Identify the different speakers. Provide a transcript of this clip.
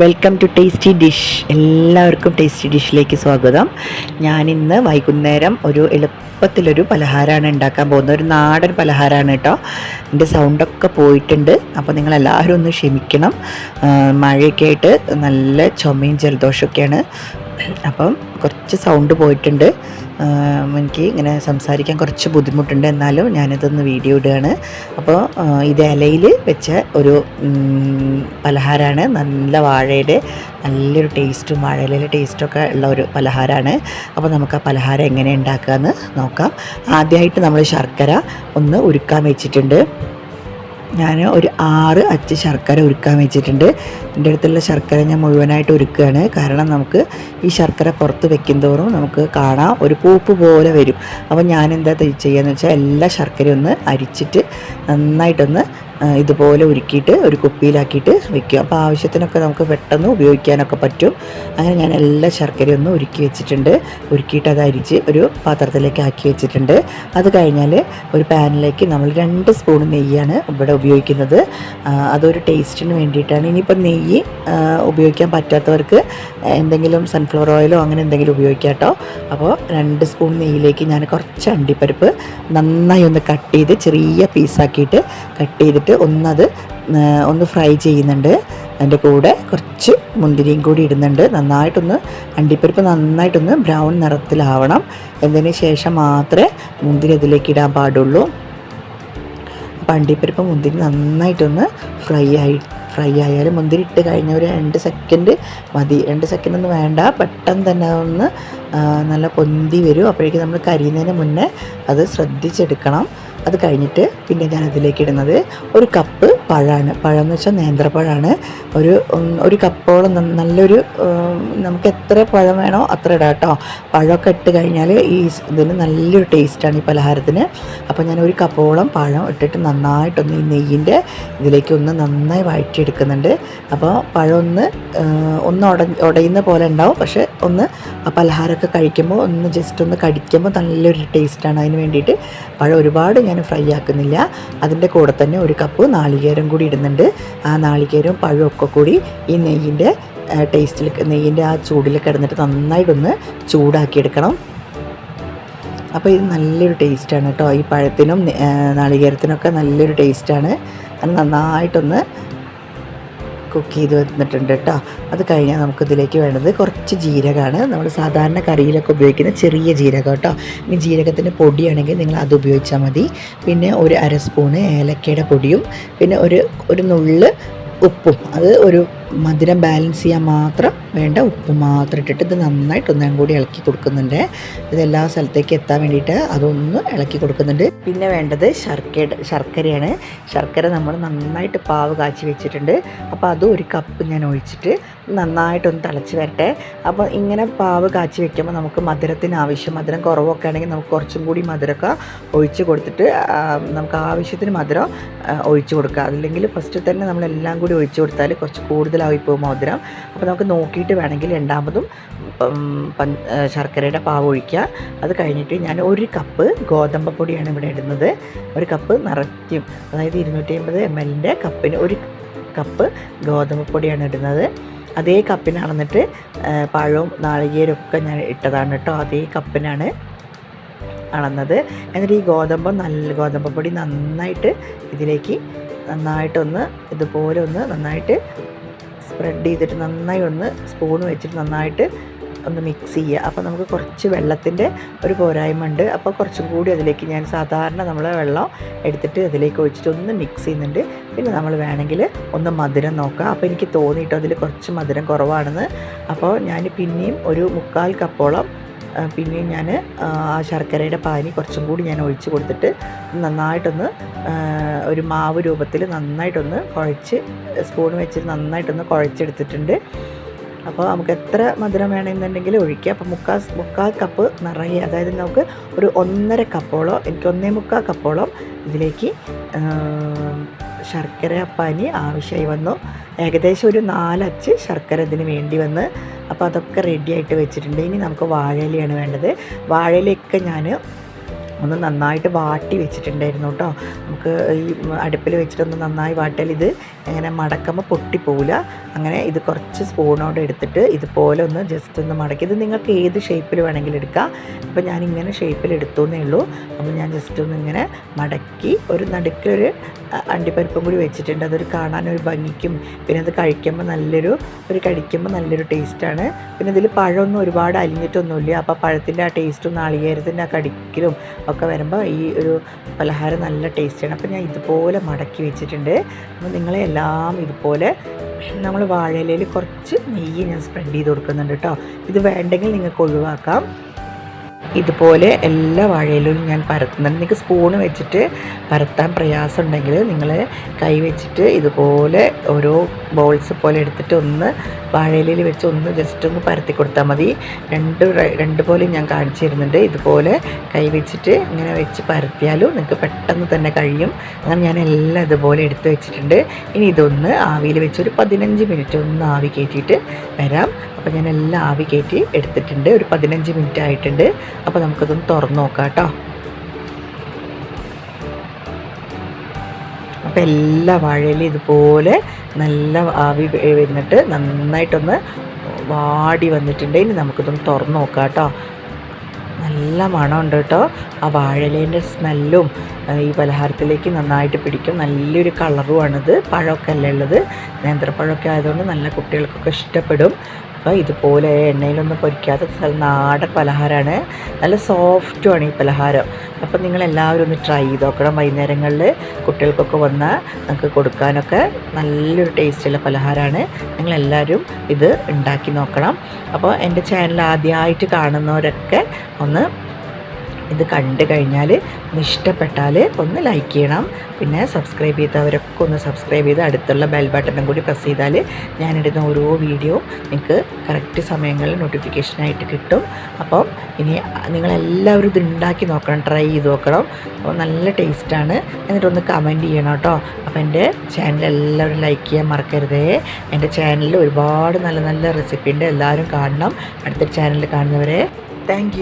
Speaker 1: Welcome to tasty dish എല്ലാവർക്കും tasty ഡിഷിലേക്ക് സ്വാഗതം. ഞാനിന്ന് വൈകുന്നേരം ഒരു എളുപ്പത്തിലൊരു പലഹാരമാണ് ഉണ്ടാക്കാൻ പോകുന്നത്. ഒരു നാടൻ പലഹാരമാണ് കേട്ടോ. എന്റെ സൗണ്ടൊക്കെ പോയിട്ടുണ്ട്. അപ്പോൾ നിങ്ങളെല്ലാവരും ഒന്ന് ക്ഷമിക്കണം. മഴയൊക്കെ ആയിട്ട് നല്ല ചുമയും ജലദോഷമൊക്കെയാണ് അപ്പം കുറച്ച് സൗണ്ട് പോയിട്ടുണ്ട്. എനിക്ക് ഇങ്ങനെ സംസാരിക്കാൻ കുറച്ച് ബുദ്ധിമുട്ടുണ്ട്. എന്നാലും ഞാനിതൊന്ന് വീഡിയോ ഇടുകയാണ്. അപ്പോൾ ഇത് ഇലയിൽ വെച്ച ഒരു പലഹാരമാണ്. നല്ല വാഴയുടെ നല്ലൊരു ടേസ്റ്റും വാഴയിലെ ടേസ്റ്റൊക്കെ ഉള്ള ഒരു പലഹാരമാണ്. അപ്പോൾ നമുക്ക് ആ പലഹാരം എങ്ങനെ ഉണ്ടാക്കുക എന്ന് നോക്കാം. ആദ്യമായിട്ട് നമ്മൾ ശർക്കര ഒന്ന് ഉരുക്കാൻ വെച്ചിട്ടുണ്ട്. ഞാൻ ഒരു ആറ് അച്ച് ശർക്കര ഉരുക്കാൻ വെച്ചിട്ടുണ്ട്. എന്റെ അടുത്തുള്ള ശർക്കര ഞാൻ മുഴുവനായിട്ട് ഒരുക്കുകയാണ് കാരണം നമുക്ക് ഈ ശർക്കര പുറത്ത് വെക്കും തോറും നമുക്ക് കാണാം ഒരു പൂപ്പ് പോലെ വരും. അപ്പോൾ ഞാൻ എന്താ ചെയ്യുകയെന്ന് വെച്ചാൽ എല്ലാ ശർക്കരയും ഒന്ന് അരിച്ചിട്ട് നന്നായിട്ടൊന്ന് ഇതുപോലെ ഉരുക്കിയിട്ട് ഒരു കുപ്പിയിലാക്കിയിട്ട് വെക്കും അപ്പോൾ ആവശ്യത്തിനൊക്കെ നമുക്ക് പെട്ടെന്ന് ഉപയോഗിക്കാനൊക്കെ പറ്റും. അങ്ങനെ ഞാൻ എല്ലാ ശർക്കരയൊന്നും ഉരുക്കി വെച്ചിട്ടുണ്ട്. ഉരുക്കിയിട്ട് അത് അരിച്ച് ഒരു പാത്രത്തിലേക്ക് ആക്കി വെച്ചിട്ടുണ്ട്. അത് കഴിഞ്ഞാൽ ഒരു പാനിലേക്ക് നമ്മൾ രണ്ട് സ്പൂൺ നെയ്യാണ് ഇവിടെ ഉപയോഗിക്കുന്നത്. അതൊരു ടേസ്റ്റിന് വേണ്ടിയിട്ടാണ്. ഇനിയിപ്പോൾ നെയ്യ് ഉപയോഗിക്കാൻ പറ്റാത്തവർക്ക് എന്തെങ്കിലും സൺഫ്ലവർ ഓയിലോ അങ്ങനെ എന്തെങ്കിലും ഉപയോഗിക്കാം കേട്ടോ. അപ്പോൾ രണ്ട് സ്പൂൺ നെയ്യിലേക്ക് ഞാൻ കുറച്ച് അണ്ടിപ്പരിപ്പ് നന്നായി ഒന്ന് കട്ട് ചെയ്ത് ചെറിയ പീസാക്കിയിട്ട് കട്ട് ചെയ്തിട്ട് ഒന്നത് ഒന്ന് ഫ്രൈ ചെയ്യുന്നുണ്ട്. അതിന്റെ കൂടെ കുറച്ച് മുന്തിരിയും കൂടി ഇടുന്നുണ്ട്. നന്നായിട്ടൊന്ന് അണ്ടിപ്പരിപ്പ് നന്നായിട്ടൊന്ന് ബ്രൗൺ നിറത്തിലാവണം. എന്നതിന് ശേഷം മാത്രമേ മുന്തിരി അതിലേക്ക് ഇടാൻ പാടുള്ളൂ. അപ്പോൾ അണ്ടിപ്പരിപ്പ് മുന്തിരി നന്നായിട്ടൊന്ന് ഫ്രൈ ആയി ഫ്രൈ ആയാലും മുന്തിരി ഇട്ട് കഴിഞ്ഞ ഒരു രണ്ട് സെക്കൻഡ് മതി. രണ്ട് സെക്കൻഡ് ഒന്നും വേണ്ട. പെട്ടെന്ന് തന്നെ ഒന്ന് നല്ല പൊന്തി വരും. അപ്പോഴേക്കും നമ്മൾ കരിയുന്നതിന് മുന്നേ അത് ശ്രദ്ധിച്ചെടുക്കണം. അത് കഴിഞ്ഞിട്ട് പിന്നെ ഞാൻ അതിലേക്ക് ഇടുന്നത് ഒരു കപ്പ് പഴമാണ്. പഴം എന്ന് വെച്ചാൽ നേന്ത്രപ്പഴമാണ്. ഒരു ഒരു കപ്പോളം നല്ലൊരു നമുക്ക് എത്ര പഴം വേണോ അത്ര ഇടാം കേട്ടോ. പഴമൊക്കെ ഇട്ട് കഴിഞ്ഞാൽ ഈ ഇതിന് നല്ലൊരു ടേസ്റ്റാണ് ഈ പലഹാരത്തിന്. അപ്പോൾ ഞാൻ ഒരു കപ്പോളം പഴം ഇട്ടിട്ട് നന്നായിട്ടൊന്ന് ഈ നെയ്യിന്റെ ഇതിലേക്ക് ഒന്ന് നന്നായി വഴറ്റിയെടുക്കുന്നുണ്ട്. അപ്പോൾ പഴം ഒന്ന് ഒന്ന് ഉട ഉടയുന്ന പോലെ ഉണ്ടാവും. പക്ഷേ ഒന്ന് ആ പലഹാരമൊക്കെ കഴിക്കുമ്പോൾ ഒന്ന് ജസ്റ്റ് ഒന്ന് കടിക്കുമ്പോൾ നല്ലൊരു ടേസ്റ്റാണ് അതിന് വേണ്ടിയിട്ട്. പഴം ഒരുപാട് ഞാൻ ഫ്രൈ ആക്കുന്നില്ല. അതിന്റെ കൂടെ തന്നെ ഒരു കപ്പ് നാളികേരം കൂടി ഇടുന്നുണ്ട്. ആ നാളികേരവും പഴവും ഒക്കെ കൂടി ഈ നെയ്യിന്റെ ടേസ്റ്റിൽ നെയ്യിന്റെ ആ ചൂടിൽ കിടന്നിട്ട് നന്നായിട്ടൊന്ന് ചൂടാക്കിയെടുക്കണം. അപ്പോൾ ഇത് നല്ലൊരു ടേസ്റ്റാണ് കേട്ടോ. ഈ പഴത്തിനും നാളികേരത്തിനൊക്കെ നല്ലൊരു ടേസ്റ്റാണ് അത് നന്നായിട്ടൊന്ന് കുക്ക് ചെയ്ത് വന്നിട്ടുണ്ട് കേട്ടോ അത് കഴിഞ്ഞാൽ നമുക്കിതിലേക്ക് വേണ്ടത് കുറച്ച് ജീരകമാണ്. നമ്മൾ സാധാരണ കറിയിലൊക്കെ ഉപയോഗിക്കുന്ന ചെറിയ ജീരകം കേട്ടോ ഇനി ജീരകത്തിന്റെ പൊടിയാണെങ്കിൽ നിങ്ങൾ അത് ഉപയോഗിച്ചാൽ മതി. പിന്നെ ഒരു അര സ്പൂണ് ഏലക്കയുടെ പൊടിയും പിന്നെ ഒരു ഒരു നുള്ള് ഉപ്പും. അത് ഒരു മധുരം ബാലൻസ് ചെയ്യാൻ മാത്രം വേണ്ട. ഉപ്പ് മാത്രം ഇട്ടിട്ട് ഇത് നന്നായിട്ട് ഒന്നും കൂടി ഇളക്കി കൊടുക്കുന്നുണ്ട്. ഇത് എല്ലാ സ്ഥലത്തേക്ക് എത്താൻ വേണ്ടിയിട്ട് അതൊന്ന് ഇളക്കി കൊടുക്കുന്നുണ്ട്. പിന്നെ വേണ്ടത് ശർക്കര ശർക്കരയാണ്. ശർക്കര നമ്മൾ നന്നായിട്ട് പാവ് കാച്ചി വെച്ചിട്ടുണ്ട്. അപ്പോൾ അതും ഒരു കപ്പ് ഞാൻ ഒഴിച്ചിട്ട് നന്നായിട്ടൊന്ന് തിളച്ച് വരട്ടെ. അപ്പോൾ ഇങ്ങനെ പാവ് കാച്ചി വെക്കുമ്പോൾ നമുക്ക് മധുരത്തിന് ആവശ്യം മധുരം കുറവൊക്കെ ആണെങ്കിൽ നമുക്ക് കുറച്ചും കൂടി മധുരമൊക്കെ ഒഴിച്ച് കൊടുത്തിട്ട് നമുക്ക് ആവശ്യത്തിന് മധുരം ഒഴിച്ച് കൊടുക്കുക. അതില്ലെങ്കിൽ ഫസ്റ്റ് തന്നെ നമ്മളെല്ലാം കൂടി ഒഴിച്ച് കൊടുത്താൽ കുറച്ച് കൂടുതലായി പോകും മധുരം. അപ്പോൾ നമുക്ക് നോക്കിയിട്ട് വേണമെങ്കിൽ രണ്ടാമതും ശർക്കരയുടെ പാവ് ഒഴിക്കുക. അത് കഴിഞ്ഞിട്ട് ഞാൻ ഒരു കപ്പ് ഗോതമ്പ് പൊടിയാണ് ഇവിടെ ഇടുന്നത്. ഒരു കപ്പ് നിറയ്ക്കും അതായത് ഇരുന്നൂറ്റി അമ്പത് എം എല്ലിന്റെ കപ്പിന് ഒരു കപ്പ് ഗോതമ്പ് പൊടിയാണ് ഇടുന്നത്. അതേ കപ്പിനാണ് എന്നിട്ട് പഴവും നാളികേരവും ഒക്കെ ഞാൻ ഇട്ടതാണ് കേട്ടോ. അതേ കപ്പിനാണ് അളന്നത്. എന്നിട്ട് ഈ ഗോതമ്പ് നല്ല ഗോതമ്പ് പൊടി നന്നായിട്ട് ഇതിലേക്ക് നന്നായിട്ടൊന്ന് ഇതുപോലെ ഒന്ന് നന്നായിട്ട് സ്പ്രെഡ് ചെയ്തിട്ട് നന്നായി ഒന്ന് സ്പൂൺ വെച്ചിട്ട് നന്നായിട്ട് ഒന്ന് മിക്സ് ചെയ്യുക. അപ്പോൾ നമുക്ക് കുറച്ച് വെള്ളത്തിന്റെ ഒരു പോരായ്മ ഉണ്ട്. അപ്പോൾ കുറച്ചും കൂടി അതിലേക്ക് ഞാൻ സാധാരണ നമ്മൾ വെള്ളം എടുത്തിട്ട് അതിലേക്ക് ഒഴിച്ചിട്ട് ഒന്ന് മിക്സ് ചെയ്യുന്നുണ്ട്. പിന്നെ നമ്മൾ വേണമെങ്കിൽ ഒന്ന് മധുരം നോക്കാം. അപ്പോൾ എനിക്ക് തോന്നിയിട്ടോ അതിൽ കുറച്ച് മധുരം കുറവാണെന്ന്. അപ്പോൾ ഞാൻ പിന്നെയും ഒരു മുക്കാൽ കപ്പോളം ആ, പിന്നെയും ഞാൻ ആ ശർക്കരയുടെ പാനി കുറച്ചും കൂടി ഞാൻ ഒഴിച്ച് കൊടുത്തിട്ട് നന്നായിട്ടൊന്ന് ഒരു മാവ് രൂപത്തിൽ നന്നായിട്ടൊന്ന് കുഴച്ച് സ്പൂൺ വെച്ചിട്ട് നന്നായിട്ടൊന്ന് കുഴച്ചെടുത്തിട്ടുണ്ട്. അപ്പോൾ നമുക്ക് എത്ര മധുരം വേണമെന്നുണ്ടെങ്കിൽ ഒഴിക്കുക അപ്പോൾ മുക്കാൽ മുക്കാൽ കപ്പ് നിറയെ അതായത് നമുക്ക് ഒരു ഒന്നര കപ്പോളം എനിക്ക് ഒന്നേ മുക്കാൽ കപ്പോളം ഇതിലേക്ക് ശർക്കര പനി ആവശ്യമായി വന്നു. ഏകദേശം ഒരു നാലച്ച് ശർക്കര ഇതിന് വേണ്ടി വന്ന് അപ്പോൾ അതൊക്കെ റെഡിയായിട്ട് വെച്ചിട്ടുണ്ട്. ഇനി നമുക്ക് വാഴയിലയാണ് വേണ്ടത്. വാഴയിലൊക്കെ ഞാൻ ഒന്ന് നന്നായിട്ട് വാട്ടി വെച്ചിട്ടുണ്ടായിരുന്നു കേട്ടോ. നമുക്ക് ഈ അടുപ്പിൽ വെച്ചിട്ടൊന്ന് നന്നായി വാട്ടിയാൽ ഇത് ഇങ്ങനെ മടക്കുമ്പോൾ പൊട്ടിപ്പോവില്ല. അങ്ങനെ ഇത് കുറച്ച് സ്പൂണോട് എടുത്തിട്ട് ഇതുപോലെ ഒന്ന് ജസ്റ്റ് ഒന്ന് മടക്കി. ഇത് നിങ്ങൾക്ക് ഏത് ഷേപ്പിൽ വേണമെങ്കിലും എടുക്കാം. അപ്പോൾ ഞാൻ ഇങ്ങനെ ഷേപ്പിൽ എടുത്തോന്നേ ഉള്ളൂ. അപ്പോൾ ഞാൻ ജസ്റ്റ് ഒന്ന് ഇങ്ങനെ മടക്കി ഒരു നടുക്കൊരു അണ്ടിപ്പരിപ്പും കൂടി വെച്ചിട്ടുണ്ട്. അതൊരു കാണാനൊരു ഭംഗിക്കും. പിന്നെ അത് കഴിക്കുമ്പോൾ നല്ലൊരു ഒരു കഴിക്കുമ്പോൾ നല്ലൊരു ടേസ്റ്റാണ് പിന്നെ ഇതിൽ പഴമൊന്നും ഒരുപാട് അലിഞ്ഞിട്ടൊന്നുമില്ല. അപ്പോൾ പഴത്തിന്റെ ആ ടേസ്റ്റും നാളികേരത്തിന്റെ ആ കടിക്കലും ഒക്കെ വരുമ്പോൾ ഈ ഒരു പലഹാരം നല്ല ടേസ്റ്റാണ് അപ്പോൾ ഞാൻ ഇതുപോലെ മടക്കി വെച്ചിട്ടുണ്ട്. അപ്പോൾ നിങ്ങളെ എല്ലാം ഇതുപോലെ നമ്മൾ വാഴയിലയിൽ കുറച്ച് നെയ്യ് ഞാൻ സ്പ്രെഡ് ചെയ്ത് കൊടുക്കുന്നുണ്ട് കേട്ടോ ഇത് വേണ്ടെങ്കിൽ നിങ്ങൾക്ക് ഒഴിവാക്കാം. ഇതുപോലെ എല്ലാ വാഴയിലും ഞാൻ പരത്തുന്നുണ്ട്. നിങ്ങൾക്ക് സ്പൂണ് വെച്ചിട്ട് പരത്താൻ പ്രയാസമുണ്ടെങ്കിൽ നിങ്ങൾ കൈ വെച്ചിട്ട് ഇതുപോലെ ഓരോ ബോൾസ് പോലെ എടുത്തിട്ട് ഒന്ന് വാഴയിലയിൽ വെച്ച് ഒന്ന് ജസ്റ്റ് ഒന്ന് പരത്തി കൊടുത്താൽ മതി. രണ്ട് രണ്ട് പോലെ ഞാൻ കാണിച്ചു തരുന്നുണ്ട്. ഇതുപോലെ കൈ വെച്ചിട്ട് ഇങ്ങനെ വെച്ച് പരത്തിയാലും നിങ്ങൾക്ക് പെട്ടെന്ന് തന്നെ കഴിയും. അങ്ങനെ ഞാൻ എല്ലാം ഇതുപോലെ എടുത്ത് വെച്ചിട്ടുണ്ട്. ഇനി ഇതൊന്ന് ആവിയിൽ വെച്ച് ഒരു പതിനഞ്ച് മിനിറ്റ് ഒന്ന് ആവി കയറ്റിയിട്ട് വരാം. അപ്പോൾ ഞാൻ എല്ലാം ആവി കയറ്റി എടുത്തിട്ടുണ്ട്. ഒരു പതിനഞ്ച് മിനിറ്റ് ആയിട്ടുണ്ട്. അപ്പോൾ നമുക്കതൊന്ന് തുറന്ന് നോക്കാം കേട്ടോ. അപ്പോൾ എല്ലാ വാഴയിലും ഇതുപോലെ നല്ല ആവി വന്നിട്ട് നന്നായിട്ടൊന്ന് വാടി വന്നിട്ടുണ്ട്. ഇനി നമുക്കിതൊന്ന് തുറന്ന് നോക്കാം കേട്ടോ. നല്ല മണമുണ്ട് കേട്ടോ. ആ വാഴയിലേന്റെ സ്മെല്ലും ഈ പലഹാരത്തിലേക്ക് നന്നായിട്ട് പിടിക്കും. നല്ലൊരു കളറുമാണിത് പഴമൊക്കെ അല്ലേ ഉള്ളത്? നേന്ത്രപ്പഴമൊക്കെ ആയതുകൊണ്ട് നല്ല കുട്ടികൾക്കൊക്കെ ഇഷ്ടപ്പെടും. അപ്പോൾ ഇതുപോലെ എണ്ണയിലൊന്നും പൊരിക്കാത്ത സ്ഥലം നാടൻ പലഹാരമാണ് നല്ല സോഫ്റ്റുമാണ് ഈ പലഹാരം. അപ്പോൾ നിങ്ങൾ എല്ലാവരും ഒന്ന് ട്രൈ ചെയ്ത് നോക്കണം. വൈകുന്നേരങ്ങളിൽ കുട്ടികൾക്കൊക്കെ വന്നാൽ നമുക്ക് കൊടുക്കാനൊക്കെ നല്ലൊരു ടേസ്റ്റുള്ള പലഹാരമാണ് നിങ്ങളെല്ലാവരും ഇത് ഉണ്ടാക്കി നോക്കണം. അപ്പോൾ എന്റെ ചാനൽ ആദ്യമായിട്ട് കാണുന്നവരൊക്കെ ഒന്ന് ഇത് കണ്ടു കഴിഞ്ഞാൽ ഇഷ്ടപ്പെട്ടാൽ ഒന്ന് ലൈക്ക് ചെയ്യണം. പിന്നെ സബ്സ്ക്രൈബ് ചെയ്തവരൊക്കെ ഒന്ന് സബ്സ്ക്രൈബ് ചെയ്ത് അടുത്തുള്ള ബെൽ ബട്ടണും കൂടി പ്രസ് ചെയ്താൽ ഞാനിടുന്ന ഓരോ വീഡിയോ നിങ്ങൾക്ക് കറക്റ്റ് സമയങ്ങളിൽ നോട്ടിഫിക്കേഷനായിട്ട് കിട്ടും. അപ്പം ഇനി നിങ്ങളെല്ലാവരും ഇത് ഉണ്ടാക്കി നോക്കണം ട്രൈ ചെയ്ത് നോക്കണം. അപ്പോൾ നല്ല ടേസ്റ്റാണ് എന്നിട്ടൊന്ന് കമന്റ് ചെയ്യണം കേട്ടോ. അപ്പോൾ എന്റെ ചാനൽ എല്ലാവരും ലൈക്ക് ചെയ്യാൻ മറക്കരുതേ. എന്റെ ചാനലിൽ ഒരുപാട് നല്ല നല്ല റെസിപ്പി ഉണ്ട്. എല്ലാവരും കാണണം. അടുത്ത ചാനലിൽ കാണുന്നവരെ താങ്ക്